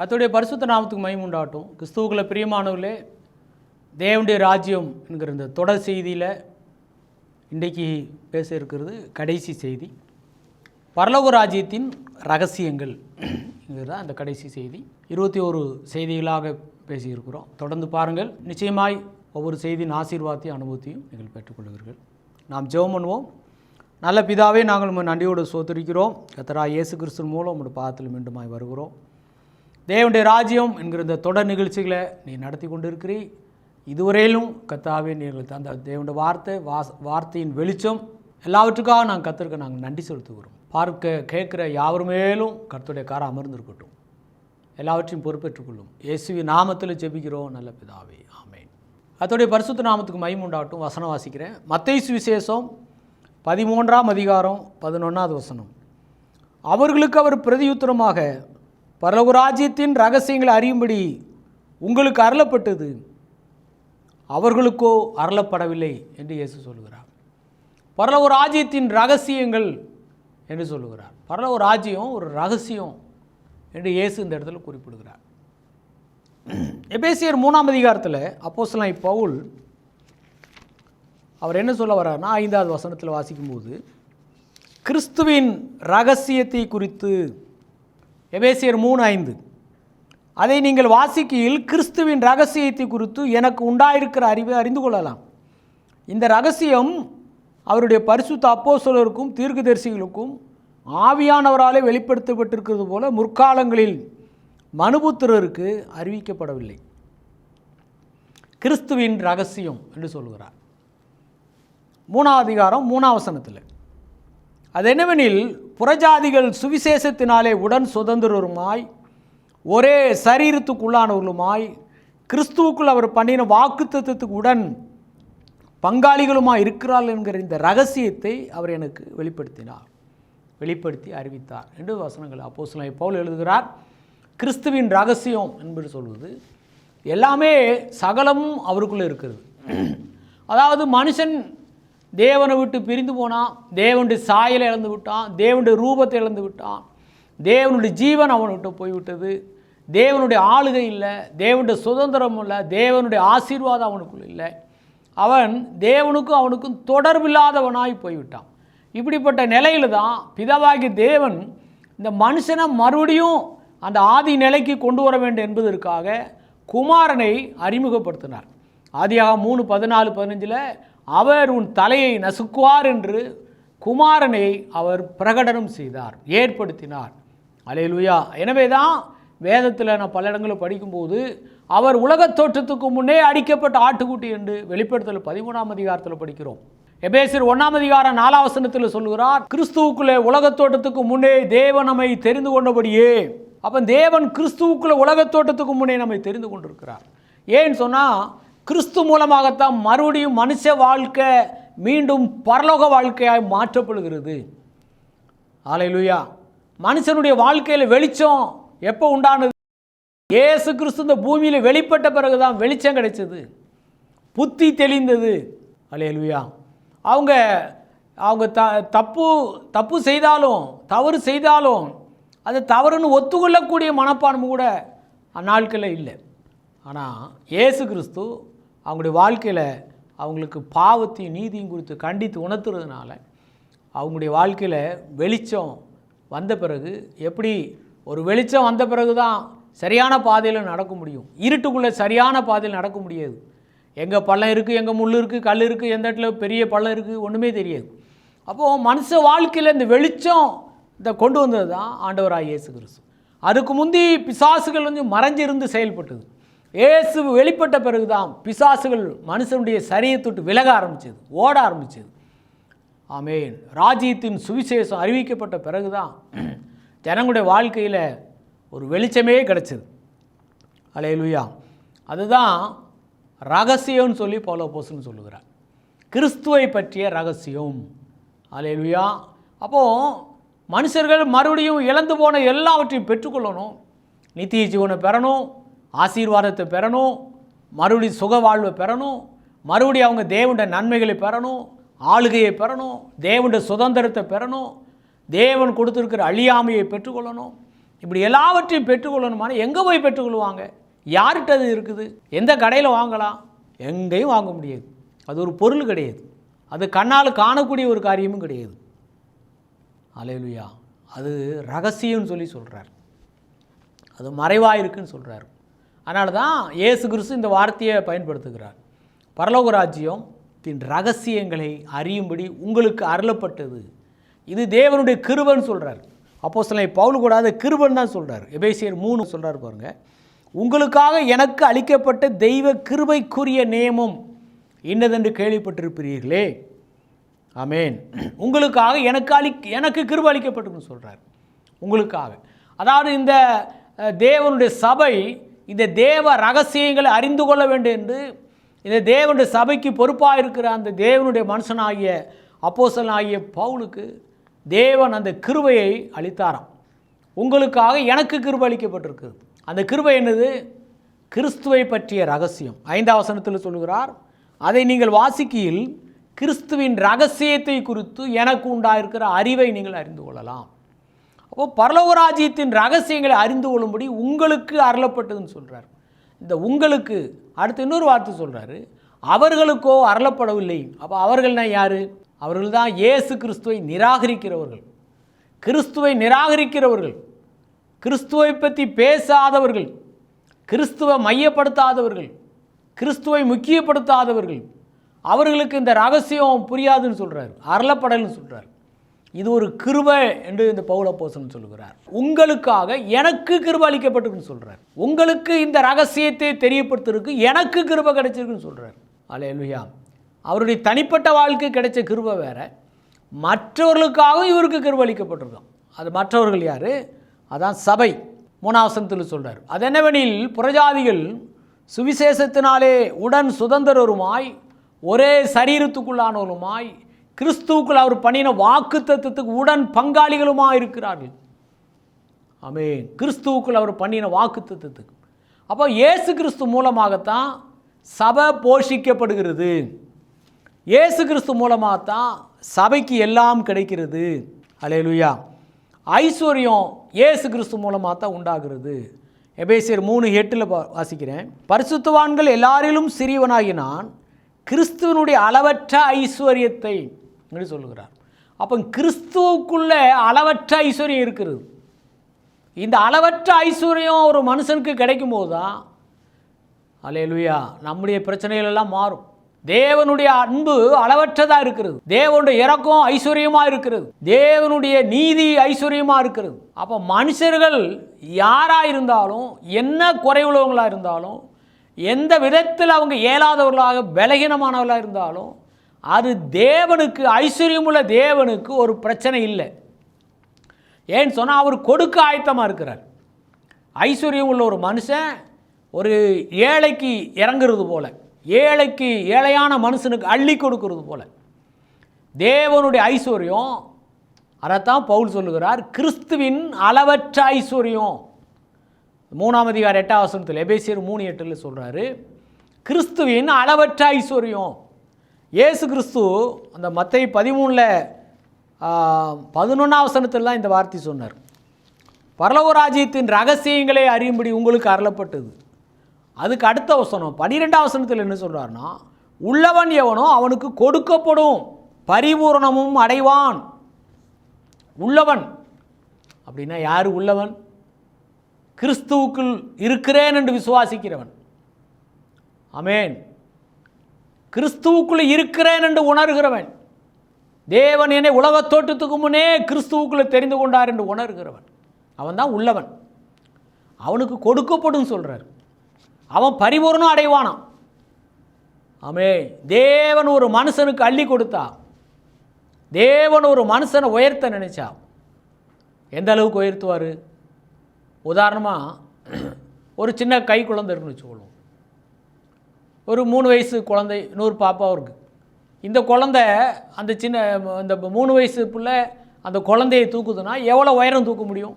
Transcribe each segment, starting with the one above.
அத்துடைய பரிசுத்த நாமத்துக்கு மகிமை உண்டாகட்டும். கிறிஸ்துவுக்குள்ள பிரியமானவர்களே தேவனுடைய ராஜ்யம் என்கிற இந்த தொடர் செய்தியில் இன்றைக்கு பேச இருக்கிறது கடைசி செய்தி. பரலோக ராஜ்யத்தின் ரகசியங்கள் இதுதான் அந்த கடைசி செய்தி. இருபத்தி ஒரு செய்திகளாக பேசியிருக்கிறோம். தொடர்ந்து பாருங்கள். நிச்சயமாய் ஒவ்வொரு செய்தியின் ஆசீர்வாதத்தையும் அனுபவத்தையும் நீங்கள் பெற்றுக்கொள்வீர்கள் நாம் ஜெபம் பண்ணுவோம். நல்ல பிதாவே நாங்கள் நன்றியோடு சோதரிக்கிறோம் கத்தரா இயேசு கிறிஸ்து மூலம் உங்களோட பாதத்தில் மீண்டுமாய் வருகிறோம். தேவனுடைய ராஜ்யம் என்கிற இந்த தொடர் நிகழ்ச்சிகளை நீ நடத்தி கொண்டிருக்கிறீ இதுவரையிலும் கத்தாவே நீங்கள் தந்த தேவனுடைய வார்த்தை வாஸ் வார்த்தையின் வெளிச்சம் எல்லாவற்றுக்காக நாங்கள் கத்திருக்க நாங்கள் நன்றி செலுத்துகிறோம். பார்க்க கேட்குற யாவர் மேலும் கர்த்தருடைய காரம் அமர்ந்திருக்கட்டும். எல்லாவற்றையும் பொறுப்பேற்றுக்கொள்ளும் இயேசுவி நாமத்தில் ஜெபிக்கிறோம். நல்ல பிதாவே ஆமேன். அதோடைய பரிசுத்த நாமத்துக்கு மைமுண்டாகட்டும் உண்டாகட்டும். வசனம் வாசிக்கிறேன். மத்தேயு சுவிசேஷம் பதிமூன்றாம் அதிகாரம் பதினொன்றாவது வசனம். அவர்களுக்கு அவர் பிரதியுத்தரமாக பரலகுராஜ்யத்தின் ரகசியங்களை அறியும்படி உங்களுக்கு அருளப்பட்டது. அவர்களுக்கோ அருளப்படவில்லை என்று இயேசு சொல்லுகிறார். பரலவு ராஜ்யத்தின் ரகசியங்கள் என்று சொல்லுகிறார். பரலவு ராஜ்யம் ஒரு ரகசியம் என்று இயேசு இந்த இடத்துல குறிப்பிடுகிறார். எபேசியர் மூணாம் அதிகாரத்தில் அப்போஸ்தலனாகிய பவுல் அவர் என்ன சொல்ல வர்றார்னா ஐந்தாவது வசனத்தில் வாசிக்கும்போது கிறிஸ்துவின் ரகசியத்தை குறித்து எபேசியர் மூணு ஐந்து. அதை நீங்கள் வாசிக்கையில் கிறிஸ்துவின் ரகசியத்தை குறித்து எனக்கு உண்டாயிருக்கிற அறிவை அறிந்து கொள்ளலாம். இந்த ரகசியம் அவருடைய பரிசுத்த அப்போஸ்தலருக்கும் தீர்க்கதரிசிகளுக்கும் ஆவியானவராலே வெளிப்படுத்தப்பட்டிருக்கிறது போல முற்காலங்களில் மனுபுத்திரருக்கு அறிவிக்கப்படவில்லை. கிறிஸ்துவின் ரகசியம் என்று சொல்கிறார் மூணாவது அதிகாரம் மூணாவசனத்தில். அது என்னவெனில் புறஜாதிகள் சுவிசேஷத்தினாலே உடன் சுதந்திரருமாய் ஒரே சரீரத்துக்குள்ளானவர்களுமாய் கிறிஸ்துவுக்குள் அவர் பண்ணின வாக்குத்தத்துக்கு உடன் பங்காளிகளுமாக இருக்கிறாள் என்கிற இந்த ரகசியத்தை அவர் எனக்கு வெளிப்படுத்தினார். வெளிப்படுத்தி அறிவித்தார் என்று வசனங்கள் அப்போ சில போல் எழுதுகிறார். கிறிஸ்துவின் ரகசியம் என்பது சொல்வது எல்லாமே சகலமும் அவருக்குள்ளே இருக்கிறது. அதாவது மனுஷன் தேவனை விட்டு பிரிந்து போனான் தேவனுடைய சாயலை இழந்து விட்டான் தேவனுடைய ரூபத்தை இழந்து விட்டான். தேவனுடைய ஜீவன் அவனை விட்டு போய்விட்டது. தேவனுடைய ஆளுகை இல்லை தேவனுடைய சுதந்திரம் இல்லை தேவனுடைய ஆசீர்வாதம் அவனுக்குள்ள இல்லை. அவன் தேவனுக்கும் அவனுக்கும் தொடர்பில்லாதவனாய் போய்விட்டான். இப்படிப்பட்ட நிலையில் தான் பிதாவாகி தேவன் இந்த மனுஷனை மறுபடியும் அந்த ஆதி நிலைக்கு கொண்டு வர வேண்டும் என்பதற்காக குமாரனை அறிமுகப்படுத்தினார். ஆதியாக மூணு பதினாலு பதினஞ்சில் அவர் உன் தலையை நசுக்குவார் என்று குமாரனை அவர் பிரகடனம் செய்தார் ஏற்படுத்தினார். அலையலுயா. எனவே தான் வேதத்தில் நான் பல இடங்களில் படிக்கும்போது அவர் உலகத் தோற்றத்துக்கு முன்னே அடிக்கப்பட்ட ஆட்டுக்குட்டி என்று வெளிப்படுத்தல் பதிமூணாம் அதிகாரத்தில் படிக்கிறோம். எபேசியர் ஒன்றாம் அதிகாரம் நாலாவசனத்தில் சொல்கிறார் கிறிஸ்துவுக்குள்ளே உலகத் தோட்டத்துக்கு முன்னே தேவன் நம்மை தெரிந்து கொண்டபடியே. அப்போ தேவன் கிறிஸ்துவுக்குள்ளே உலகத் தோட்டத்துக்கு முன்னே நம்மை தெரிந்து கொண்டிருக்கிறார். ஏன்னு சொன்னால் கிறிஸ்து மூலமாகத்தான் மறுபடியும் மனுஷ வாழ்க்கை மீண்டும் பரலோக வாழ்க்கையாய் மாற்றப்படுகிறது. ஆலையிலுயா மனுஷனுடைய வாழ்க்கையில் வெளிச்சம் எப்போ உண்டானது? ஏசு கிறிஸ்து இந்த பூமியில் வெளிப்பட்ட பிறகு தான் வெளிச்சம் கிடைச்சது. புத்தி தெளிந்தது. அலையலுயா அவங்க அவங்க த தப்பு தப்பு செய்தாலும் தவறு செய்தாலும் அது தவறுன்னு ஒத்துக்கொள்ளக்கூடிய மனப்பான்மை கூட அந்நாட்களில் இல்லை. ஆனால் இயேசு கிறிஸ்து அவங்களுடைய வாழ்க்கையில் அவங்களுக்கு பாவத்தையும் நீதியும் குறித்து கண்டித்து உணர்த்துறதுனால அவங்களுடைய வாழ்க்கையில் வெளிச்சம் வந்த பிறகு எப்படி ஒரு வெளிச்சம் வந்த பிறகு தான் சரியான பாதையில் நடக்க முடியும். இருட்டுக்குள்ளே சரியான பாதையில் நடக்க முடியாது. எங்கே பள்ளம் இருக்குது எங்கே முள் இருக்குது கல் இருக்குது எந்த இடத்துல பெரிய பள்ளம் இருக்குது ஒன்றுமே தெரியாது. அப்போது மனுஷ வாழ்க்கையில் இந்த வெளிச்சம் இதை கொண்டு வந்தது தான் ஆண்டவராக இயேசு கிறிஸ்து. அதுக்கு முந்தி பிசாசுகள் வந்து மறைஞ்சிருந்து செயல்பட்டது. இயேசு வெளிப்பட்ட பிறகு தான் பிசாசுகள் மனுஷனுடைய சரியத்தொட்டு விலக ஆரம்பிச்சது ஓட ஆரம்பிச்சது. ஆமேன். ராஜ்யத்தின் சுவிசேஷம் அறிவிக்கப்பட்ட பிறகு தான் ஜனங்களுடைய வாழ்க்கையில் ஒரு வெளிச்சமே கிடச்சிது. அலையலுயா அதுதான் ரகசியம்னு சொல்லி பவுல போஸ்ன்னு சொல்லுகிறார். கிறிஸ்துவை பற்றிய ரகசியம். அலையலுயா அப்போது மனுஷர்கள் மறுபடியும் இழந்து போன எல்லாவற்றையும் பெற்றுக்கொள்ளணும். நித்திய ஜீவனை பெறணும். ஆசீர்வாதத்தை பெறணும் மறுபடி சுக வாழ்வை பெறணும் மறுபடியும் அவங்க தேவண்ட நன்மைகளை பெறணும் ஆளுகையை பெறணும் தேவண்ட சுதந்திரத்தை பெறணும் தேவன் கொடுத்துருக்கிற அழியாமையை பெற்றுக்கொள்ளணும். இப்படி எல்லாவற்றையும் பெற்றுக்கொள்ளணுமான எங்கே போய் பெற்றுக்கொள்வாங்க? யார்கிட்ட அது இருக்குது? எந்த கடையில் வாங்கலாம்? எங்கேயும் வாங்க முடியாது. அது ஒரு பொருள் கிடையாது. அது கண்ணால் காணக்கூடிய ஒரு காரியமும் கிடையாது. அலையலுயா அது ரகசியம்னு சொல்லி சொல்கிறார் அது மறைவாக இருக்குன்னு சொல்கிறார் அதனால தான் இயேசு கிறிஸ்து இந்த வார்த்தையை பயன்படுத்துகிறார். பரலோக ராஜ்யத்தின் ரகசியங்களை அறியும்படி உங்களுக்கு அருளப்பட்டது. இது தேவனுடைய கிருபன் சொல்கிறார் அப்போ சில பவுல் கூடாத கிருபன் தான் சொல்கிறார் எபேசியர் மூணு சொல்கிறார் பாருங்க. உங்களுக்காக எனக்கு அளிக்கப்பட்ட தெய்வ கிருபைக்குரிய நியமம் இன்னதென்று கேள்விப்பட்டிருப்பீர்களே. ஆமென். உங்களுக்காக எனக்கு அளி எனக்கு கிருப அளிக்கப்பட்டிருக்குன்னு சொல்கிறார் உங்களுக்காக. அதாவது இந்த தேவனுடைய சபை இந்த தேவ ரகசியங்களை அறிந்து கொள்ள வேண்டும் என்று இந்த தேவனுடைய சபைக்கு பொறுப்பாக இருக்கிற அந்த தேவனுடைய மனுஷனாகிய அப்போசனாகிய பவுலுக்கு தேவன் அந்த கிருபையை அளித்தாராம். உங்களுக்காக எனக்கு கிருபை அளிக்கப்பட்டிருக்குது அந்த கிருபை என்னது? கிறிஸ்துவை பற்றிய ரகசியம். ஐந்தாவசனத்தில் சொல்கிறார் அதை நீங்கள் வாசிக்கையில் கிறிஸ்துவின் ரகசியத்தை குறித்து எனக்கு உண்டாயிருக்கிற அறிவை நீங்கள் அறிந்து கொள்ளலாம். அப்போ பரலோகராஜ்யத்தின் ரகசியங்களை அறிந்து கொள்ளும்படி உங்களுக்கு அருளப்பட்டதுன்னு சொல்கிறார் இந்த உங்களுக்கு அடுத்து இன்னொரு வார்த்தை சொல்கிறாரு அவர்களுக்கோ அருளப்படவில்லை. அப்போ அவர்கள்னா யார்? அவர்கள் தான் இயேசு கிறிஸ்துவை நிராகரிக்கிறவர்கள். கிறிஸ்துவை நிராகரிக்கிறவர்கள். கிறிஸ்துவை பற்றி பேசாதவர்கள். கிறிஸ்துவை மையப்படுத்தாதவர்கள். கிறிஸ்துவை முக்கியப்படுத்தாதவர்கள். அவர்களுக்கு இந்த ரகசியம் புரியாதுன்னு சொல்கிறார் அருளப்படல்னு சொல்கிறார் இது ஒரு கிருபை என்று இந்த பௌலப்போசன் சொல்கிறார் உங்களுக்காக எனக்கு கிருபை அளிக்கப்பட்டிருக்குன்னு சொல்கிறார் உங்களுக்கு இந்த ரகசியத்தை தெரியப்படுத்துறதுக்கு எனக்கு கிருபை கிடைச்சிருக்குன்னு சொல்கிறார் அலையலுயா அவருடைய தனிப்பட்ட வாழ்க்கை கிடைச்ச கிருபை வேற. மற்றவர்களுக்காகவும் இவருக்கு கிருபை அளிக்கப்பட்டிருக்கும். அது மற்றவர்கள் யார்? அதான் சபை. மூணாவசனத்தில் சொல்கிறார் அது என்னவெனில் புறஜாதிகள் சுவிசேஷத்தினாலே உடன் சுதந்திரருமாய் ஒரே சரீரத்துக்குள்ளானவருமாய் கிறிஸ்துவுக்குள் அவர் பண்ணின வாக்கு தத்துவத்துக்கு உடன் பங்காளிகளுமாக இருக்கிறார்கள் ஆமே கிறிஸ்துவுக்குள் அவர் பண்ணின வாக்கு தத்துவத்துக்கு அப்போ இயேசு கிறிஸ்து மூலமாகத்தான் சபை போஷிக்கப்படுகிறது. இயேசு கிறிஸ்து மூலமாகத்தான் சபைக்கு எல்லாம் கிடைக்கிறது. அலையலுயா ஐஸ்வர்யம் இயேசு கிறிஸ்து மூலமாக தான் உண்டாகிறது. எபேசியர் மூணு எட்டில் வாசிக்கிறேன். பரிசுத்துவான்கள் எல்லாரிலும் சிறியவனாகி நான் கிறிஸ்துவனுடைய அளவற்ற ஐஸ்வர்யத்தை என்று சொல்லுகிறார். அப்போ கிறிஸ்துவுக்குள்ளே அளவற்ற ஐஸ்வர்யம் இருக்கிறது. இந்த அளவற்ற ஐஸ்வர்யம் ஒரு மனுஷனுக்கு கிடைக்கும் போது தான் அலையலுயா நம்முடைய பிரச்சனைகள் எல்லாம் மாறும். தேவனுடைய அன்பு அளவற்றதாக இருக்கிறது. தேவனுடைய இறக்கம் ஐஸ்வர்யமாக இருக்கிறது. தேவனுடைய நீதி ஐஸ்வர்யமாக இருக்கிறது. அப்போ மனுஷர்கள் யாராக இருந்தாலும் என்ன குறைவுள்ளவங்களாக இருந்தாலும் எந்த விதத்தில் அவங்க இயலாதவர்களாக பலகீனமானவர்களாக இருந்தாலும் அது தேவனுக்கு ஐஸ்வர்யமுள்ள தேவனுக்கு ஒரு பிரச்சனை இல்லை. ஏன்னு சொன்னால் அவர் கொடுக்க ஆயத்தமாக இருக்கிறார். ஐஸ்வர்யம் உள்ள ஒரு மனுஷன் ஒரு ஏழைக்கு இறங்குறது போல ஏழைக்கு ஏழையான மனுஷனுக்கு அள்ளி கொடுக்கறது போல. தேவனுடைய ஐஸ்வர்யம் அதைத்தான் பவுல் சொல்லுகிறார் கிறிஸ்துவின் அளவற்ற ஐஸ்வர்யம். மூணாம் அதிகார எட்டாம் வசனத்தில் எபேசியர் மூணு எட்டில் சொல்கிறாரு கிறிஸ்துவின் அளவற்ற ஐஸ்வர்யம். இயேசு கிறிஸ்து அந்த மத்தை பதிமூணில் பதினொன்றாம் வசனத்தில் தான் இந்த வார்த்தை சொன்னார். பரலவராஜ்யத்தின் ரகசியங்களை அறியும்படி உங்களுக்கு அருளப்பட்டது. அதுக்கு அடுத்த வசனம் பனிரெண்டாம் வசனத்தில் என்ன சொல்கிறாருன்னா உள்ளவன் எவனோ அவனுக்கு கொடுக்கப்படும் பரிபூரணமும் அடைவான். உள்ளவன். அப்படின்னா யார் உள்ளவன்? கிறிஸ்துவுக்குள் இருக்கிறேன் என்று விசுவாசிக்கிறவன். அமேன் கிறிஸ்துவுக்குள்ளே இருக்கிறேன் என்று உணர்கிறவன். தேவன் என்னை உலகத் தோட்டத்துக்கு முன்னே கிறிஸ்துவுக்குள்ளே தெரிந்து கொண்டார் என்று உணர்கிறவன். அவன் தான் உள்ளவன். அவனுக்கு கொடுக்கப்படும் சொல்கிறார் அவன் பரிபூர்ணம் அடைவானான் ஆமே தேவன் ஒரு மனுஷனுக்கு அள்ளி கொடுத்தா தேவன் ஒரு மனுஷனை உயர்த்த நினைச்சா எந்த அளவுக்கு உயர்த்துவார்? உதாரணமாக ஒரு சின்ன கை குழந்தை இருக்குன்னு வச்சுக்கொள்வோம். ஒரு மூணு வயசு குழந்தை இன்னொரு பாப்பாவும் இருக்குது இந்த குழந்தை அந்த சின்ன அந்த மூணு வயசு பிள்ளை அந்த குழந்தையை தூக்குதுன்னா எவ்வளோ உயரம் தூக்க முடியும்?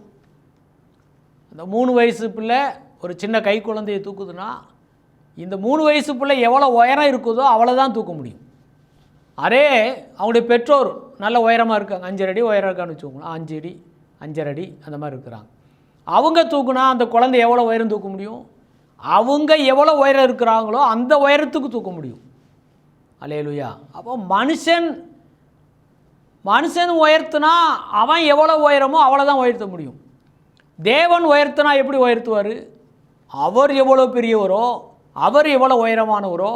அந்த மூணு வயசு பிள்ளை ஒரு சின்ன கை குழந்தையை தூக்குதுன்னா இந்த மூணு வயசு பிள்ளை எவ்வளோ உயரம் இருக்குதோ அவ்வளோ தான் தூக்க முடியும். அதே அவங்களுடைய பெற்றோர் நல்ல உயரமாக இருக்காங்க. அஞ்சரை அடி உயரம் இருக்கான்னு வச்சுக்கோங்களேன். அஞ்சு அடி அஞ்சரை அடி அந்த மாதிரி இருக்கிறாங்க. அவங்க தூக்குனா அந்த குழந்தை எவ்வளோ உயரம் தூக்க முடியும்? அவங்க எவ்வளோ உயரம் இருக்கிறாங்களோ அந்த உயரத்துக்கு தூக்க முடியும். அலையலுயா அப்போ மனுஷன் மனுஷன் உயர்த்தினா அவன் எவ்வளோ உயரமோ அவ்வளோதான் உயர்த்த முடியும். தேவன் உயர்த்தினா எப்படி உயர்த்துவார்? அவர் எவ்வளோ பெரியவரோ அவர் எவ்வளோ உயரமானவரோ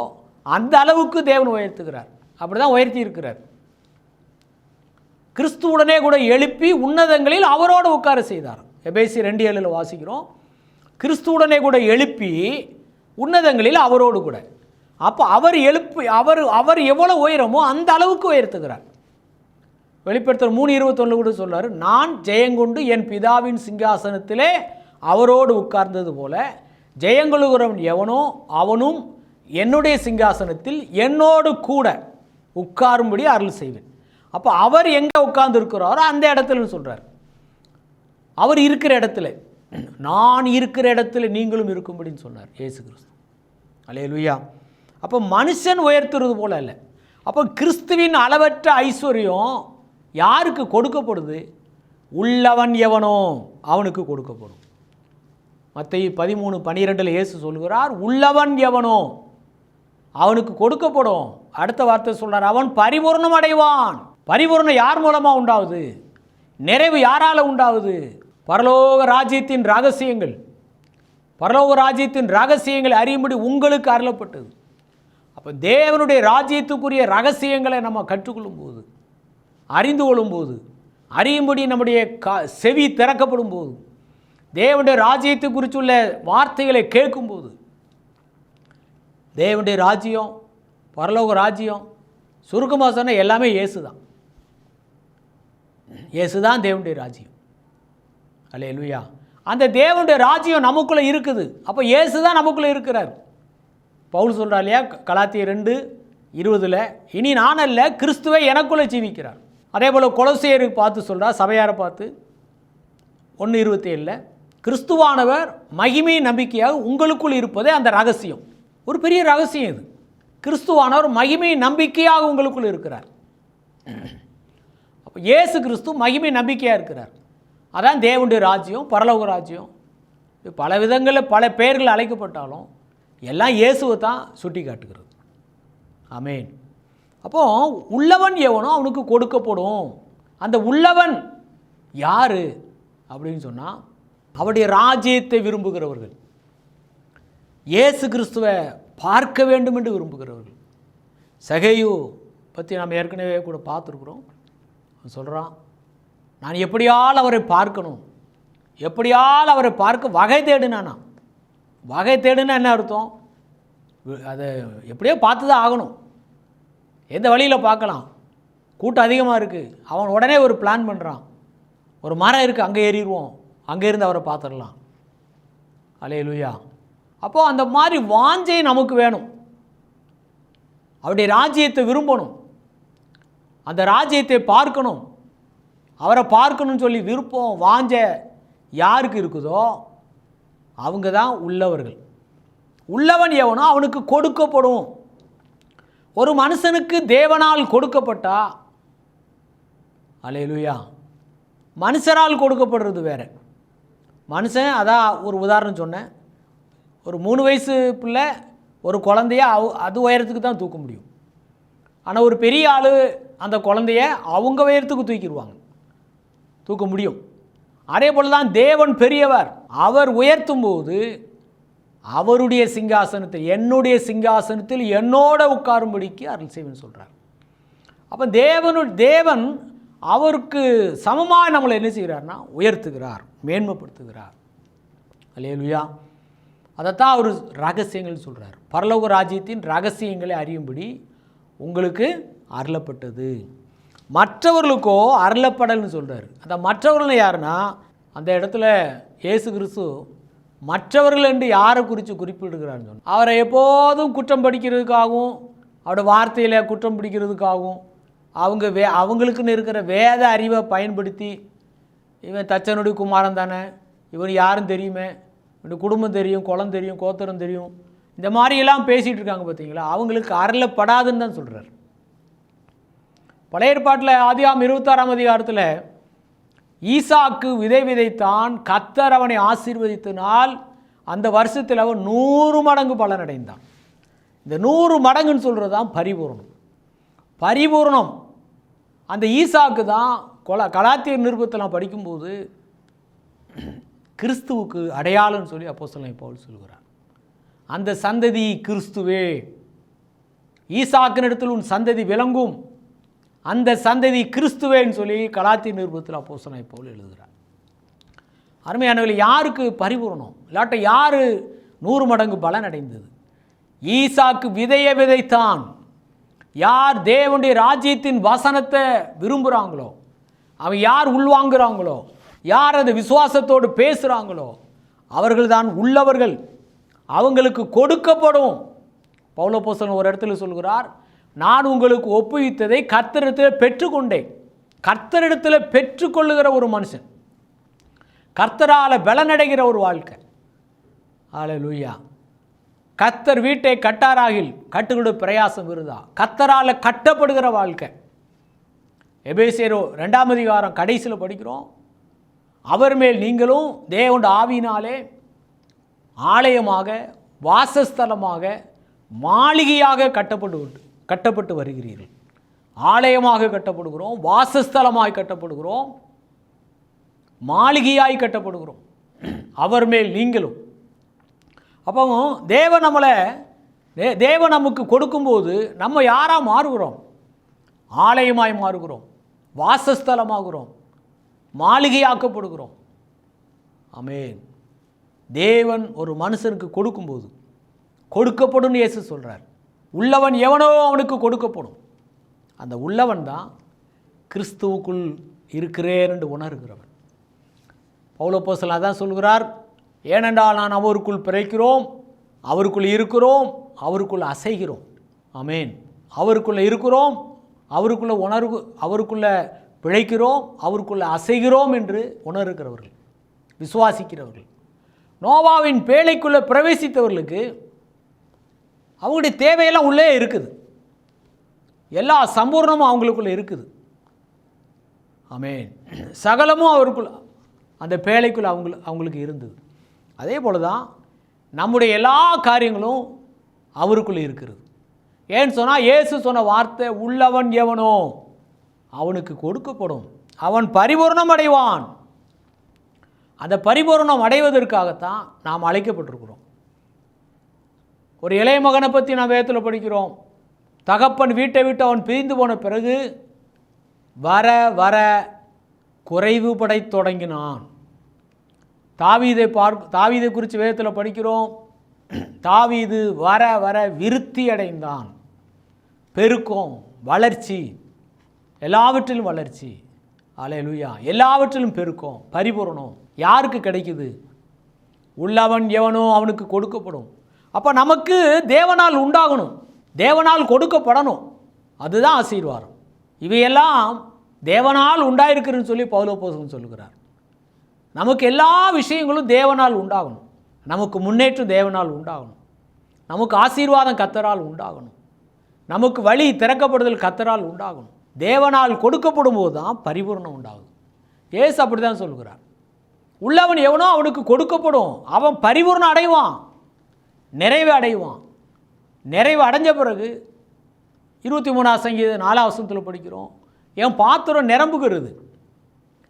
அந்த அளவுக்கு தேவன் உயர்த்துகிறார். அப்படி தான் உயர்த்தி இருக்கிறார். கிறிஸ்துவுடனே கூட எழுப்பி உன்னதங்களில் அவரோடு உட்கார செய்தார். எபேசி ரெண்டு ஏழில் வாசிக்கிறோம். கிறிஸ்துவுடனே கூட எழுப்பி உன்னதங்களில் அவரோடு கூட. அப்போ அவர் எழுப்பி அவர் அவர் எவ்வளோ உயரமோ அந்த அளவுக்கு உயர்த்துகிறார். வெளிப்படுத்தல் மூணு இருபத்தொன்னு கூட சொல்கிறார் நான் ஜெயங்கொண்டு என் பிதாவின் சிங்காசனத்திலே அவரோடு உட்கார்ந்தது போல ஜெயங்கொழுகிறவன் எவனோ அவனும் என்னுடைய சிங்காசனத்தில் என்னோடு கூட உட்காரும்படி அருள் செய்வேன். அப்போ அவர் எங்கே உட்கார்ந்து இருக்கிறாரோ அந்த இடத்துலன்னு சொல்கிறார் அவர் இருக்கிற இடத்துல. நான் இருக்கிற இடத்துல நீங்களும் இருக்கும்படின்னு சொன்னார் ஏசு கிறிஸ்து. அலே அப்போ மனுஷன் உயர்த்துறது போல இல்லை அப்போ கிறிஸ்துவின் அளவற்ற ஐஸ்வர்யம் யாருக்கு கொடுக்கப்படுது? உள்ளவன் எவனோ அவனுக்கு கொடுக்கப்படும். மற்ற பதிமூணு பனிரெண்டில் இயேசு சொல்கிறார் உள்ளவன் எவனோ அவனுக்கு கொடுக்கப்படும். அடுத்த வார்த்தை சொல்கிறார் அவன் பரிபூர்ணம் அடைவான். பரிபூர்ணம் யார் மூலமாக உண்டாகுது? நிறைவு யாரால் உண்டாகுது? பரலோக ராஜ்யத்தின் ரகசியங்கள் பரலோக ராஜ்யத்தின் ரகசியங்களை அறியும்படி உங்களுக்கு அருளப்பட்டது. அப்போ தேவனுடைய ராஜ்யத்துக்குரிய ரகசியங்களை நம்ம கற்றுக்கொள்ளும் போது அறிந்து கொள்ளும்போது அறியும்படி நம்முடைய கா செவி திறக்கப்படும் போது தேவனுடைய ராஜ்யத்தை குறித்துள்ள வார்த்தைகளை கேட்கும்போது தேவனுடைய ராஜ்யம் பரலோக ராஜ்யம் சுருக்கமாக சொன்ன எல்லாமே இயேசு தான் இயேசு தான் தேவனுடைய ராஜ்யம். அல்லே லுயா அந்த தேவனுடைய ராஜ்யம் நமக்குள்ளே இருக்குது. அப்போ இயேசு தான் நமக்குள்ளே இருக்கிறார். பவுல் சொல்கிறா இல்லையா? கலாத்திய ரெண்டு இருபதில் இனி நான் அல்ல கிறிஸ்துவை எனக்குள்ளே ஜீவிக்கிறார். அதே போல் கொலசேருக்கு பார்த்து சொல்கிறா சபையாரை பார்த்து ஒன்று இருபத்தி ஏழில் கிறிஸ்துவானவர் மகிமை நம்பிக்கையாக உங்களுக்குள் இருப்பதே அந்த ரகசியம். ஒரு பெரிய ரகசியம் இது. கிறிஸ்துவானவர் மகிமை நம்பிக்கையாக உங்களுக்குள் இருக்கிறார். அப்போ இயேசு கிறிஸ்து மகிமை நம்பிக்கையாக இருக்கிறார். அதான் தேவனுடைய ராஜ்யம் பரலோக ராஜ்யம். பல விதங்களில் பல பெயர்கள் அழைக்கப்பட்டாலும் எல்லாம் இயேசுவை தான் சுட்டி காட்டுகிறது. அமேன் அப்போ உள்ளவன் எவனோ அவனுக்கு கொடுக்கப்படும். அந்த உள்ளவன் யார்? அப்படின்னு சொன்னால் அவருடைய ராஜ்யத்தை விரும்புகிறவர்கள். இயேசு கிறிஸ்துவை பார்க்க வேண்டும் என்று விரும்புகிறவர்கள். சகையு பற்றி நாம் ஏற்கனவே கூட பார்த்துருக்குறோம். சொல்கிறான் நான் எப்படியால் அவரை பார்க்கணும்? எப்படியால் அவரை பார்க்க வகை தேடுனானா? வகை தேடுனா என்ன அர்த்தம்? அதை எப்படியோ பார்த்து தான் ஆகணும். எந்த வழியில் பார்க்கலாம்? கூட்டம் அதிகமாக இருக்குது அவன் உடனே ஒரு பிளான் பண்ணுறான் ஒரு மரம் இருக்குது அங்கே ஏறிடுவோம். அங்கே இருந்து அவரை பார்த்துடலாம். அலே லூயா அப்போது அந்த மாதிரி வாஞ்சை நமக்கு வேணும். அவருடைய ராஜ்யத்தை விரும்பணும். அந்த ராஜ்யத்தை பார்க்கணும். அவரை பார்க்கணும்னு சொல்லி விருப்பம் வாஞ்ச யாருக்கு இருக்குதோ அவங்க தான் உள்ளவர்கள். உள்ளவன் எவனோ அவனுக்கு கொடுக்கப்படும். ஒரு மனுஷனுக்கு தேவனால் கொடுக்கப்பட்டா அலையலுயா மனுஷரால் கொடுக்கப்படுறது வேறு. மனுஷன் அதான் ஒரு உதாரணம் சொன்னேன். ஒரு மூணு வயசு பிள்ளை ஒரு குழந்தைய அவ அது உயரத்துக்கு தான் தூக்க முடியும். ஆனால் ஒரு பெரிய ஆள் அந்த குழந்தைய அவங்க உயரத்துக்கு தூக்கிடுவாங்க. தூக்க முடியும். அதே போல் தான் தேவன் பெரியவர் அவர் உயர்த்தும் போது அவருடைய சிங்காசனத்தில் என்னுடைய சிங்காசனத்தில் என்னோட உட்காரும்படிக்கு அருள் செய்வேன் சொல்கிறார் அப்போ தேவனு தேவன் அவருக்கு சமமாக நம்மளை என்ன செய்கிறார்னா உயர்த்துகிறார் மேன்மைப்படுத்துகிறார். அல்லேலுயா. அதைத்தான் அவர் ரகசியங்கள்னு சொல்கிறார் பரலோக ராஜ்யத்தின் ரகசியங்களை அறியும்படி உங்களுக்கு அருளப்பட்டது. மற்றவர்களுக்கோ அருளப்படல்னு சொல்கிறார் அந்த மற்றவர்கள் யாருன்னா அந்த இடத்துல இயேசு கிறிஸ்து மற்றவர்கள் என்று யாரை குறித்து குறிப்பிடுகிறான்னு சொன்ன அவரை எப்போதும் குற்றம் படிக்கிறதுக்காகவும் அவரோட வார்த்தையில் குற்றம் பிடிக்கிறதுக்காகவும் அவங்க வே அவங்களுக்குன்னு இருக்கிற வேத அறிவை பயன்படுத்தி இவன் தச்சனுடைய குமாரன் தானே இவன் யாரும் தெரியுமே இவன் குடும்பம் தெரியும் குளம் தெரியும் கோத்திரம் தெரியும். இந்த மாதிரியெல்லாம் பேசிகிட்டு இருக்காங்க பார்த்தீங்களா அவங்களுக்கு அருளப்படாதுன்னு தான் சொல்கிறார் பழைய ஏற்பாட்டில் ஆதியாம் இருபத்தாறாம் அதிகாரத்தில் ஈசாக்கு விதை விதைத்தான் கத்தர் அவனை ஆசீர்வதித்தினால் அந்த வருஷத்தில் அவன் நூறு மடங்கு பலனடைந்தான். இந்த நூறு மடங்குன்னு சொல்கிறது தான் பரிபூரணம். பரிபூரணம். அந்த ஈசாக்கு தான் கொல கலாத்திய நிருபத்தில் நான் படிக்கும்போது கிறிஸ்துவுக்கு அடையாளம்னு சொல்லி அப்போ பவுல் சொல்கிறார் அந்த சந்ததி கிறிஸ்துவே ஈசாக்கினிடத்தில் உன் சந்ததி விளங்கும். அந்த சந்ததி கிறிஸ்துவேன்னு சொல்லி கலாத்தி நிருபத்தில் அப்போசனை போல் எழுதுகிறார். அருமையானவர்கள் யாருக்கு பரிபூரணம்? இல்லாட்ட யார் நூறு மடங்கு பலன் அடைந்தது ஈசாக்கு விதைய விதைத்தான். யார் தேவனுடைய ராஜ்யத்தின் வசனத்தை விரும்புகிறாங்களோ அவன் யார் உள்வாங்குகிறாங்களோ யார் அந்த விசுவாசத்தோடு பேசுகிறாங்களோ அவர்கள்தான் உள்ளவர்கள். அவங்களுக்கு கொடுக்கப்படும். பௌலபோசன் ஒரு இடத்துல சொல்கிறார் நான் உங்களுக்கு ஒப்புவித்ததை கர்த்தரிடத்தில் பெற்றுக்கொண்டேன். கர்த்தரிடத்தில் பெற்றுக்கொள்ளுகிற ஒரு மனுஷன். கர்த்தரால் பலனடைகிற ஒரு வாழ்க்கை. ஆலை லூயா கர்த்தர் வீட்டை கட்டாராகில் கட்டுக்கொடு பிரயாசம் விருதா? கர்த்தரால் கட்டப்படுகிற வாழ்க்கை. எபேசியரோ ரெண்டாம் அதிகாரம் கடைசியில் படிக்கிறோம். அவர் மேல் நீங்களும் தேவண்ட ஆவினாலே ஆலயமாக வாசஸ்தலமாக மாளிகையாக கட்டப்பட்டு உண்டு கட்டப்பட்டு வருகிறீர்கள். ஆலயமாக கட்டப்படுகிறோம் வாசஸ்தலமாய் கட்டப்படுகிறோம் மாளிகையாய் கட்டப்படுகிறோம். அவர் மேல் நீங்களும். அப்போ தேவன் நம்மளை தே நமக்கு கொடுக்கும்போது நம்ம யாராக மாறுகிறோம்? ஆலயமாய் மாறுகிறோம் வாசஸ்தலமாகிறோம் மாளிகையாக்கப்படுகிறோம். அமேன் தேவன் ஒரு மனுஷனுக்கு கொடுக்கும்போது கொடுக்கப்படும் இயேசு சொல்கிறார் உள்ளவன் எவனோ அவனுக்கு கொடுக்கப்படும். அந்த உள்ளவன் தான் கிறிஸ்துவுக்குள் இருக்கிறேன் என்று உணர்கிறவன். பௌலப்போசல் அதான் சொல்கிறார் ஏனென்றால் நான் அவருக்குள் பிழைக்கிறோம் அவருக்குள் இருக்கிறோம் அவருக்குள் அசைகிறோம். அமேன் அவருக்குள்ளே இருக்கிறோம் அவருக்குள்ளே உணர்வு அவருக்குள்ளே பிழைக்கிறோம் அவருக்குள்ளே அசைகிறோம் என்று உணர்கிறவர்கள் விசுவாசிக்கிறவர்கள். நோவாவின் பேழைக்குள்ளே பிரவேசித்தவர்களுக்கு அவங்களுடைய தேவையெல்லாம் உள்ளே இருக்குது. எல்லா சம்பூர்ணமும் அவங்களுக்குள்ளே இருக்குது. ஆமேன். சகலமும் அவருக்குள்ள அந்த பேழைக்குள்ள அவங்க அவங்களுக்கு இருந்தது. அதே போல் தான் நம்முடைய எல்லா காரியங்களும் அவருக்குள்ளே இருக்கிறது. ஏன்னு சொன்னால் இயேசு சொன்ன வார்த்தை உள்ளவன் எவனோ அவனுக்கு கொடுக்கப்படும். அவன் பரிபூர்ணம் அடைவான். அந்த பரிபூர்ணம் அடைவதற்காகத்தான் நாம் அழைக்கப்பட்டிருக்கிறோம். ஒரு இளைய மகனை பற்றி நான் வேதத்தில் படிக்கிறோம். தகப்பன் வீட்டை விட்டு அவன் பிரிந்து போன பிறகு வர வர குறைவுபடத் தொடங்கினான். தாவீதை பார்க்க தாவீதை குறித்து வேதத்தில் படிக்கிறோம். தாவீது வர வர விருத்தி அடைந்தான். பெருக்கம் வளர்ச்சி எல்லாவற்றிலும் வளர்ச்சி. அலையலுயா. எல்லாவற்றிலும் பெருக்கம் பரிபூரணம். யாருக்கு கிடைக்குது? உள்ளவன் எவனோ அவனுக்கு கொடுக்கப்படும். அப்போ நமக்கு தேவனால் உண்டாகணும். தேவனால் கொடுக்கப்படணும். அதுதான் ஆசீர்வாதம். இவையெல்லாம் தேவனால் உண்டாயிருக்குன்னு சொல்லி பௌலோபோசன் சொல்லுகிறார். நமக்கு எல்லா விஷயங்களும் தேவனால் உண்டாகணும். நமக்கு முன்னேற்றம் தேவனால் உண்டாகணும். நமக்கு ஆசீர்வாதம் கத்தரால் உண்டாகணும். நமக்கு வழி திறக்கப்படுதல் கத்தரால் உண்டாகணும். தேவனால் கொடுக்கப்படும் போது தான் பரிபூர்ணம் உண்டாகும் ஏசு அப்படி தான் சொல்கிறார் உள்ளவன் எவனோ அவனுக்கு கொடுக்கப்படும். அவன் பரிபூர்ணம் அடைவான். நிறைவு அடைவான் நிறைவு அடைஞ்ச பிறகு இருபத்தி மூணாவது சங்கீத நாலாவது வசனத்தில் படிக்கிறோம். என் பாத்திரம் நிரம்புகிறது.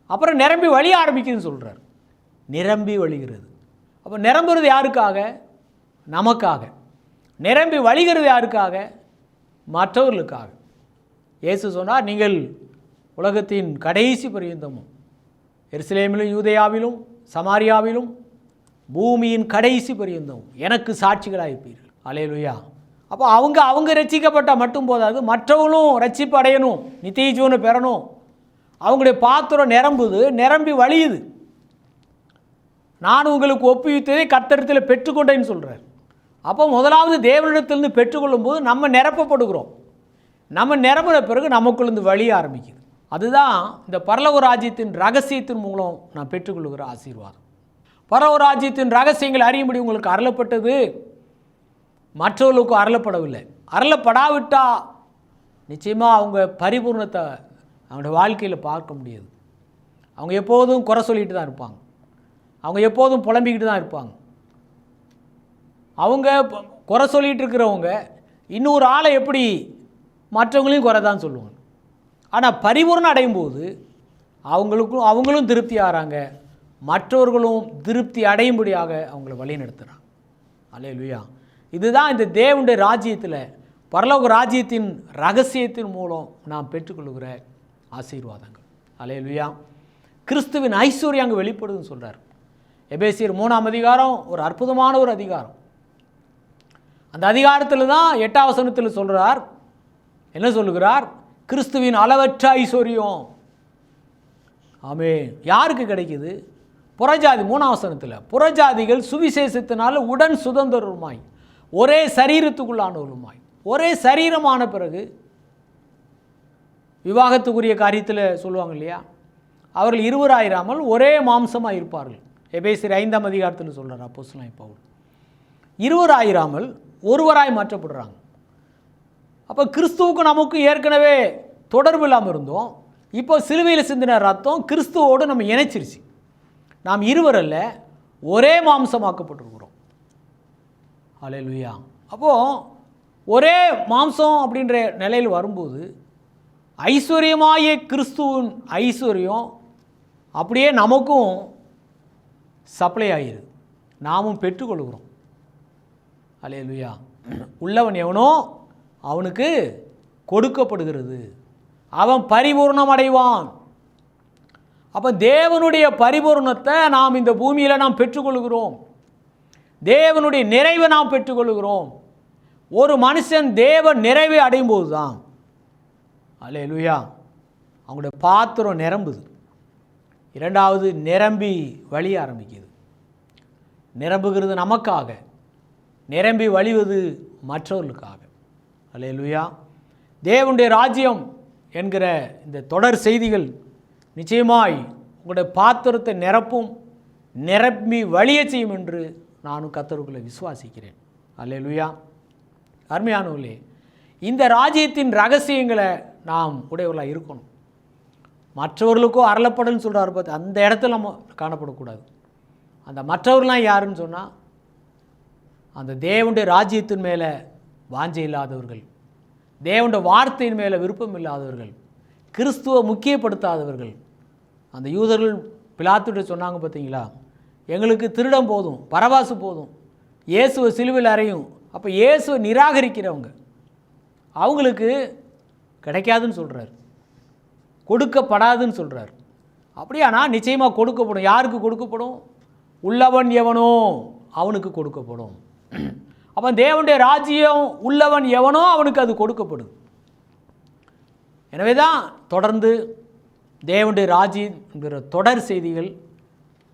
அப்புறம் நிரம்பி வழிய ஆரம்பிக்குதுன்னு சொல்கிறார் நிரம்பி வழிகிறது. அப்போ நிரம்புறது யாருக்காக? நமக்காக. நிரம்பி வழிகிறது யாருக்காக? மற்றவர்களுக்காக. இயேசு சொன்னார் நீங்கள் உலகத்தின் கடைசி பரியந்தமும் எருசலேமிலும் யூதையாவிலும் சமாரியாவிலும் பூமியின் கடைசி பரியந்தம். எனக்கு சாட்சிகளாக இருப்பீர்கள் அலையலுயா அப்போ அவங்க அவங்க ரட்சிக்கப்பட்டால் மட்டும் போதாது மற்றவங்களும் ரட்சிப்பு அடையணும் நித்திய ஜீவனை பெறணும். அவங்களுடைய பாத்திரம் நிரம்புது நிரம்பி வழியுது. நான் உங்களுக்கு ஒப்புவித்ததை கத்தடத்தில் பெற்றுக்கொண்டேன்னு சொல்கிறார் அப்போ முதலாவது தேவனிடத்திலிருந்து பெற்றுக்கொள்ளும் போது நம்ம நிரப்பப்படுகிறோம். நம்ம நிரம்பின பிறகு நமக்குள்ளேருந்து வழிய ஆரம்பிக்குது. அதுதான் இந்த பரலவ ராஜ்யத்தின் ரகசியத்தின் மூலம் நான் பெற்றுக்கொள்கிற ஆசீர்வாதம். பரலவ ராஜ்யத்தின் ரகசியங்கள் அறியும்படி உங்களுக்கு அருளப்பட்டது. மற்றவர்களுக்கு அருளப்படவில்லை. அருளப்படாவிட்டால் நிச்சயமாக அவங்க பரிபூர்ணத்தை அவங்களுடைய வாழ்க்கையில் பார்க்க முடியாது. அவங்க எப்போதும் குறை சொல்லிட்டு தான் இருப்பாங்க. அவங்க எப்போதும் புலம்பிக்கிட்டு தான் இருப்பாங்க. அவங்க குறை சொல்லிகிட்டு இருக்கிறவங்க இன்னொரு ஆளை எப்படி மற்றவங்களையும் குறை தான் சொல்லுவாங்க. ஆனால் பரிபூர்ணம் அடையும் போது அவங்களுக்கும் அவங்களும் திருப்தி ஆகிறாங்க மற்றவர்களும் திருப்தி அடையும்படியாக அவங்கள வழிநடத்துகிறான் அலே லுயா இதுதான் இந்த தேவனுடைய ராஜ்யத்தில் பரலோக ராஜ்யத்தின் ரகசியத்தின் மூலம் நாம் பெற்றுக்கொள்கிற ஆசீர்வாதங்கள். லுயா கிறிஸ்துவின் ஐஸ்வர்யம் அங்கே வெளிப்படுதுன்னு சொல்கிறார் எபேசியர் மூணாம் அதிகாரம் ஒரு அற்புதமான ஒரு அதிகாரம். அந்த அதிகாரத்தில் தான் எட்டாம் வசனத்தில் சொல்கிறார் என்ன சொல்லுகிறார்? கிறிஸ்துவின் அளவற்ற ஐஸ்வர்யம். ஆமே யாருக்கு கிடைக்குது? புறஜாதி மூணாவசனத்தில் புறஜாதிகள் சுவிசேஷத்தினால உடன் சுதந்திரருமாய் ஒரே சரீரத்துக்குள்ளானவருமாய். ஒரே சரீரமான பிறகு விவாகத்துக்குரிய காரியத்தில் சொல்லுவாங்க இல்லையா? அவர்கள் இருவராயிராமல் ஒரே மாம்சமாக இருப்பார்கள். எபேசியர் ஐந்தாம் அதிகாரத்தில் சொல்கிறார் அப்போஸுலாம் இப்போ இருவராயிராமல் ஒருவராய் மாற்றப்படுறாங்க. அப்போ கிறிஸ்துவுக்கும் நமக்கும் ஏற்கனவே தொடர்பு இல்லாமல் இருந்தோம். இப்போ சிலுவையில் சிந்தின ரத்தம் கிறிஸ்துவோடு நம்ம இணைச்சிருச்சு. நாம் இருவர் அல்ல ஒரே மாம்சமாக்கப்பட்டிருக்கிறோம். ஹalleluya. அப்போது ஒரே மாம்சம் அப்படின்ற நிலையில் வரும்போது ஐஸ்வர்யமாய கிறிஸ்துவின் ஐஸ்வர்யம் அப்படியே நமக்கும் சப்ளை ஆகிருது. நாமும் பெற்றுக்கொள்கிறோம். அல்லேலூயா உள்ளவன் எவனோ அவனுக்கு கொடுக்கப்படுகிறது. அவன் பரிபூர்ணம் அடைவான் அப்போ தேவனுடைய பரிபூர்ணத்தை நாம் இந்த பூமியில் நாம் பெற்றுக்கொள்கிறோம். தேவனுடைய நிறைவை நாம் பெற்றுக்கொள்கிறோம். ஒரு மனுஷன் தேவ நிறைவை அடையும் போது தான் லுயா அவங்களுடைய பாத்திரம் நிரம்புது. இரண்டாவது நிரம்பி வழிய ஆரம்பிக்குது. நிரம்புகிறது நமக்காக நிரம்பி வழிவது மற்றவர்களுக்காக. அல்லேலூயா தேவனுடைய ராஜ்யம் என்கிற இந்த தொடர் செய்திகள் நிச்சயமாய் உங்களுடைய பாத்திரத்தை நிரப்பும் நிரப்பி வழிய செய்யும் என்று நானும் கத்தருக்குள்ளே விசுவாசிக்கிறேன். அல்லேலூயா. அருமையானவர்களே இந்த ராஜ்யத்தின் ரகசியங்களை நாம் உடையவர்களாக இருக்கணும். மற்றவர்களுக்கோ அருளப்படல்னு சொல்கிறார் பார்த்து அந்த இடத்துல நம்ம காணப்படக்கூடாது. அந்த மற்றவர்கள்லாம் யாருன்னு சொன்னால் அந்த தேவனுடைய ராஜ்யத்தின் மேலே வாஞ்சை இல்லாதவர்கள் தேவனுடைய வார்த்தையின் மேலே விருப்பம் இல்லாதவர்கள் கிறிஸ்துவ முக்கியப்படுத்தாதவர்கள் அந்த யூதர்கள் பிலாத்துட்டு சொன்னாங்க பார்த்தீங்களா? எங்களுக்கு திருடம் போதும் பரவாசு போதும். இயேசுவை சிலுவில் அறையும். அப்போ இயேசுவை நிராகரிக்கிறவங்க அவங்களுக்கு கிடைக்காதுன்னு சொல்கிறார் கொடுக்கப்படாதுன்னு சொல்கிறார் அப்படியானா நிச்சயமாக கொடுக்கப்படும். யாருக்கு கொடுக்கப்படும்? உள்ளவன் எவனோ அவனுக்கு கொடுக்கப்படும். அப்போ தேவனுடைய ராஜ்யம் உள்ளவன் எவனோ அவனுக்கு அது கொடுக்கப்படும். எனவே தான் தொடர்ந்து தேவனுடைய ராஜிங்கிற தொடர் செய்திகள்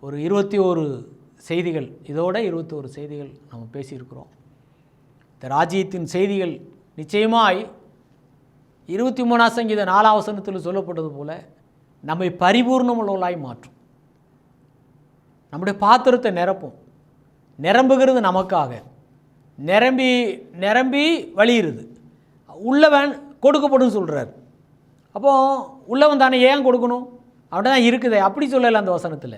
ஒரு இருபத்தி ஒரு செய்திகள் இதோட இருபத்தி ஒரு செய்திகள் நம்ம பேசியிருக்கிறோம். இந்த ராஜ்யத்தின் செய்திகள் நிச்சயமாய் இருபத்தி மூணாம் சங்கீத நாலாவசனத்தில் சொல்லப்பட்டது போல் நம்மை பரிபூர்ணமுள்ளவர்களாய் மாற்றும். நம்முடைய பாத்திரத்தை நிரப்பும். நிரம்புகிறது நமக்காக. நிரம்பி நிரம்பி வழியிறது. உள்ளவன் கொடுக்கப்படும் சொல்கிறார் அப்போது உள்ளவன் தானே ஏன் கொடுக்கணும்? அவன் தான் இருக்குதே. அப்படி சொல்லலை அந்த வசனத்தில்.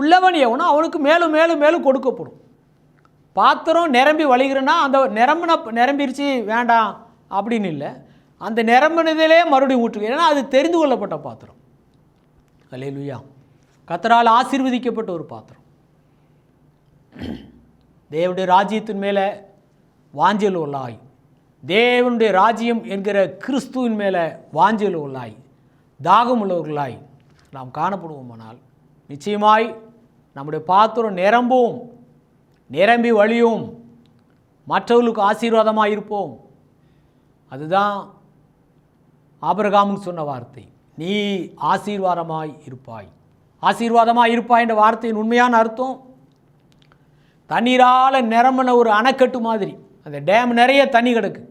உள்ளவன் எவனோ அவனுக்கு மேலும் மேலும் மேலும் கொடுக்கப்படும். பாத்திரம் நிரம்பி வழிகிறன்னா அந்த நிரம்பின நிரம்பிருச்சு வேண்டாம் அப்படின்னு இல்லை. அந்த நிரம்பினதிலே மறுபடியும் ஊற்றுங்க ஏன்னா அது தெரிந்து கொள்ளப்பட்ட பாத்திரம். அல்லேலூயா. கத்தரால் ஆசீர்வதிக்கப்பட்ட ஒரு பாத்திரம். தேவனுடைய ராஜ்யத்தின் மேலே வாஞ்சல் உள்ளாய். தேவனுடைய ராஜ்யம் என்கிற கிறிஸ்துவின் மேலே வாஞ்சல் உள்ளாய் தாகம் உள்ளவர்களாய் நாம் காணப்படுவோமானால் நிச்சயமாய் நம்முடைய பாத்திரம் நிரம்பும் நிரம்பி வழியும் மற்றவர்களுக்கு ஆசீர்வாதமாக இருப்போம். அதுதான் ஆபிரகாமுக்கு சொன்ன வார்த்தை. நீ ஆசீர்வாதமாய் இருப்பாய். ஆசீர்வாதமாக இருப்பாய் என்ற வார்த்தையின் உண்மையான அர்த்தம் தண்ணீரால் நிரம்பின ஒரு அணைக்கட்டு மாதிரி அந்த டேம் நிறைய தண்ணி கிடக்கு.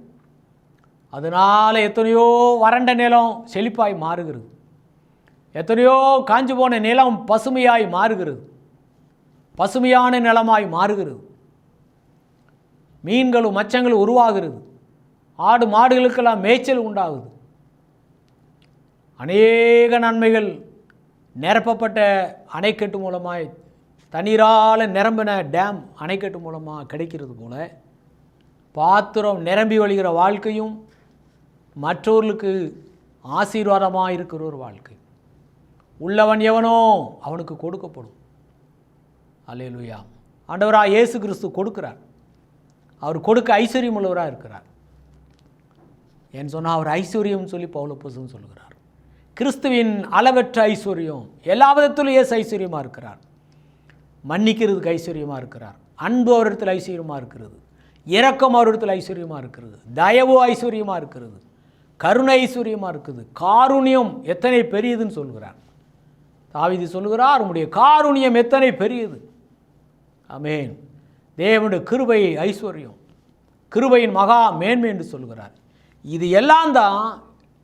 அதனால் எத்தனையோ வறண்ட நிலம் செழிப்பாய் மாறுகிறது. எத்தனையோ காஞ்சு போன நிலம் பசுமையாய் மாறுகிறது. பசுமையான நிலமாய் மாறுகிறது. மீன்களும் மச்சங்களும் உருவாகிறது. ஆடு மாடுகளுக்கெல்லாம் மேய்ச்சல் உண்டாகுது. அநேக நன்மைகள் நிரப்பப்பட்ட அணைக்கட்டு மூலமாய் தண்ணீரால் நிரம்பின டேம் அணைக்கட்டு மூலமாக கிடைக்கிறது போல பாத்திரம் நிரம்பி வழிகிற வாழ்க்கையும் மற்றவர்களுக்கு ஆசீர்வாதமாக இருக்கிற ஒரு வாழ்க்கை. உள்ளவன் எவனோ அவனுக்கு கொடுக்கப்படும். அலையலுயா ஆண்டவராக இயேசு கிறிஸ்து கொடுக்கிறார். அவர் கொடுக்க ஐஸ்வர்யம் உள்ளவராக இருக்கிறார். ஏன்னு சொன்னால் அவர் ஐஸ்வர்யம் சொல்லி பவுலப்போசன் சொல்கிறார். கிறிஸ்துவின் அளவற்ற ஐஸ்வர்யம் எல்லா விதத்திலும் இயேசு ஐஸ்வர்யமாக இருக்கிறார். மன்னிக்கிறதுக்கு ஐஸ்வர்யமாக இருக்கிறார். அன்பு அவரிடத்தில் ஐஸ்வர்யமாக இருக்கிறது. இரக்கம் அவரிடத்தில் ஐஸ்வர்யமாக இருக்கிறது. தயவு ஐஸ்வர்யமாக இருக்கிறது. கருணை ஐஸ்வர்யமாக இருக்குது. காருண்யம் எத்தனை பெரியதுன்னு சொல்கிறார் தாவிதி சொல்கிறார் உங்களுடைய காருண்யம் எத்தனை பெரியது? அமேன் தேவனுடைய கிருபை ஐஸ்வர்யம் கிருபையின் மகா மேன்மை என்று சொல்கிறார் இது எல்லாம் தான்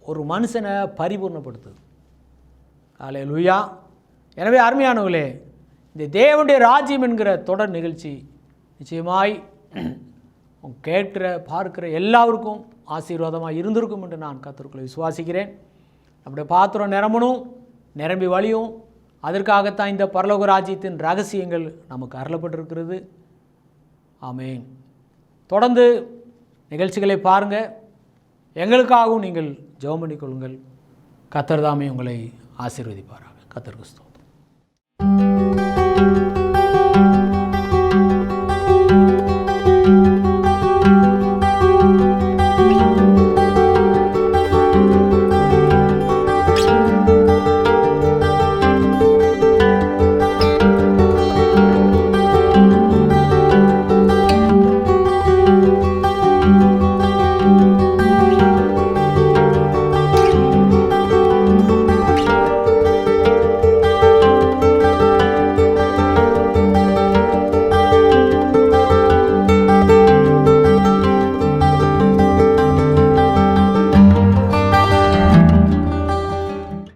ஒரு மனுஷனை பரிபூர்ணப்படுத்துது. காலை லுயா எனவே அருமையானவர்களே இந்த தேவனுடைய ராஜ்யம் என்கிற தொடர் நிகழ்ச்சி நிச்சயமாய் கேட்கிற பார்க்கிற எல்லாருக்கும் ஆசீர்வாதமாக இருந்திருக்கும் என்று நான் கத்திற்குள்ள விசுவாசிக்கிறேன். நம்முடைய பாத்திரம் நிரம்பணும் நிரம்பி வழியும். அதற்காகத்தான் இந்த பரலோக ராஜ்யத்தின் ரகசியங்கள் நமக்கு அருளப்பட்டிருக்கிறது. ஆமேன். தொடர்ந்து நிகழ்ச்சிகளை பாருங்கள் எங்களுக்காகவும் நீங்கள் ஜெபம் பண்ணிக்கொள்ளுங்கள். கத்தர் தாமே உங்களை ஆசீர்வதிப்பாராக. கத்தர் கிறிஸ்துவ.